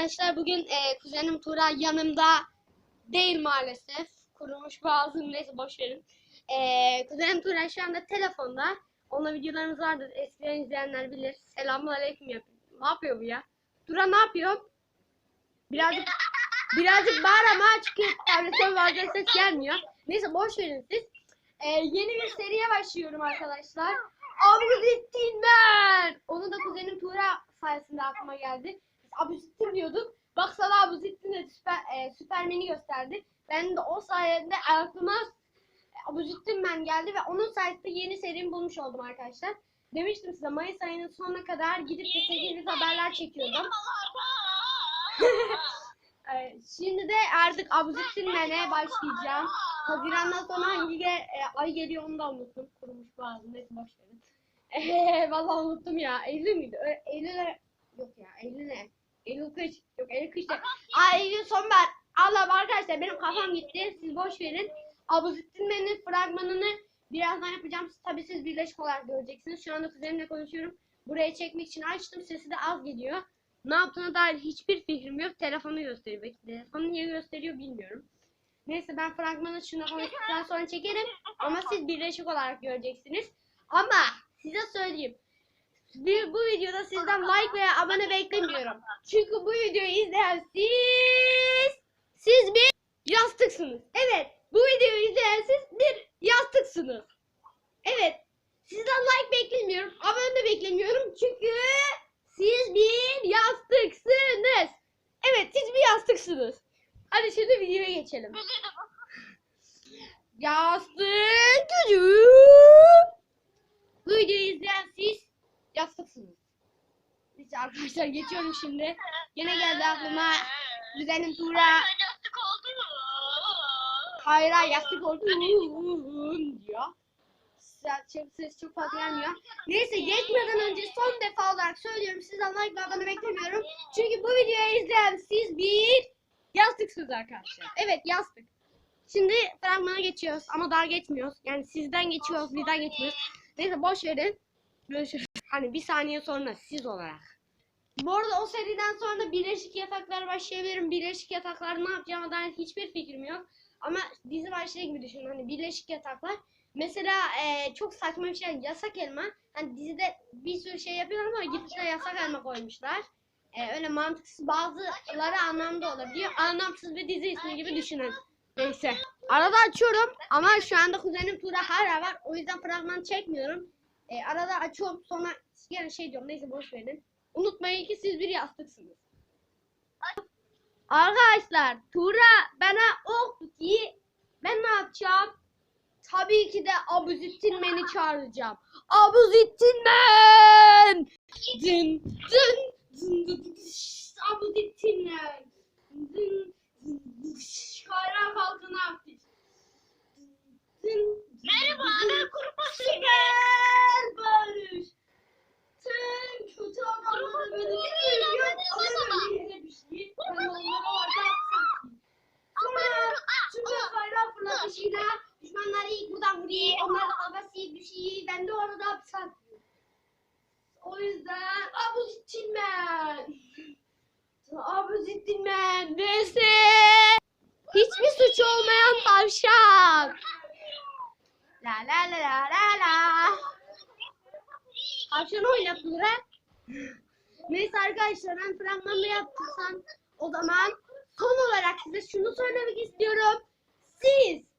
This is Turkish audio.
arkadaşlar bugün e, kuzenim Tura yanımda değil maalesef. Kurumuş boğazım neyse boş verin. E, kuzenim Tura şu anda telefonda. Onunla videolarımız vardır. Eskiden izleyenler bilir. Selamünaleyküm yapıyor. Ne yapıyor bu ya? Tura ne yapıyor? Birazcık birazcık bağır ama çünkü tabletten bazen ses gelmiyor. Neyse boş verin siz. E, yeni bir seriye başlıyorum arkadaşlar. Abdülhettin ben. Onu da kuzenim Tuğra sayesinde aklıma geldi. Abdülhettin diyorduk. Baksana Abdülhettin de süper, e, Süpermen'i gösterdi. Ben de o sayede aklıma Abdülhettin ben geldi ve onun sayesinde yeni serimi bulmuş oldum arkadaşlar. Demiştim size Mayıs ayının sonuna kadar gidip de haberler çekiyordum. Şimdi de artık Abdülhettin Men'e başlayacağım. Haziran'dan sonra hangi ge- e, ay geliyor onu da unuttum. Kurumuş boğazım. Neyse boş verin. Eee vallahi unuttum ya. Eylül müydü? Eylül yok ya. Eylül ne? Eylül kış. Yok Eylül kış. Aa Eylül sonbahar. Allah'ım arkadaşlar benim kafam gitti. Siz boş verin. Abuzittin Men'in fragmanını birazdan yapacağım. Tabii siz birleşik olarak göreceksiniz. Şu anda kuzenimle konuşuyorum. Buraya çekmek için açtım. Sesi de az geliyor. Ne yaptığına dair hiçbir fikrim yok. Telefonu gösteriyor. Belki telefonu niye gösteriyor bilmiyorum. Neyse ben fragmanı şuna konuştuktan sonra çekerim. Ama siz birleşik olarak göreceksiniz. Ama size söyleyeyim. Bir, bu videoda sizden like veya abone beklemiyorum. Çünkü bu videoyu izleyen siz siz bir yastıksınız. Evet. Bu videoyu izleyen siz bir yastıksınız. Evet. Sizden like beklemiyorum. Abone de beklemiyorum. Çünkü siz bir yastıksınız. Evet siz bir yastıksınız. Hadi şimdi videoya geçelim. Yastık gücü. Bu videoyu izleyen siz yastıksınız. Neyse arkadaşlar geçiyorum şimdi. Yine geldi aklıma düzenim Tuğra. Yastık oldu mu? Hayra yastık oldu diyor. Ses ses çok fazla gelmiyor. Neyse geçmeden önce son defa olarak söylüyorum. Sizden like ve abone beklemiyorum. Çünkü bu videoyu izleyen siz bir yastıksınız arkadaşlar. Evet yastık. Şimdi fragmana geçiyoruz ama daha geçmiyoruz. Yani sizden geçiyoruz, bizden geçmiyoruz. Neyse boş verin. Görüşürüz. Hani bir saniye sonra siz olarak. Bu arada o seriden sonra birleşik yataklara başlayabilirim. Birleşik yataklar ne yapacağıma dair hiçbir fikrim yok. Ama dizi başlığı gibi düşünün. Hani birleşik yataklar. Mesela eee, çok saçma bir şey yasak elma. Hani dizide bir sürü şey yapıyorlar ama gitmişler yasak elma koymuşlar. Eee, öyle mantıksız bazıları anlamda olabiliyor. Anlamsız bir dizi ismi gibi düşünün. Neyse. Arada açıyorum ama şu anda kuzenim Tura hala var. O yüzden fragman çekmiyorum. Eee, arada açıyorum sonra yani şey diyorum neyse boş verin. Unutmayın ki siz bir yastıksınız. Arkadaşlar Tura bana oktu ki ben ne yapacağım? Tabii ki de Abuzittin Men'i çağıracağım. Abuzittin Men! Dın dın dın dın Abuzittin Men! Dın dın ilk buradan vuruyor. Onlar da havası düşüyor. Ben de orada hapsam. O yüzden Abuzittin ben. Abuzittin ben. vs. Hiçbir suç olmayan tavşan. La la la la la la. Tavşan oynatılır ha. Neyse arkadaşlar ben fragmanını yaptıysam o zaman son olarak size şunu söylemek istiyorum. Siz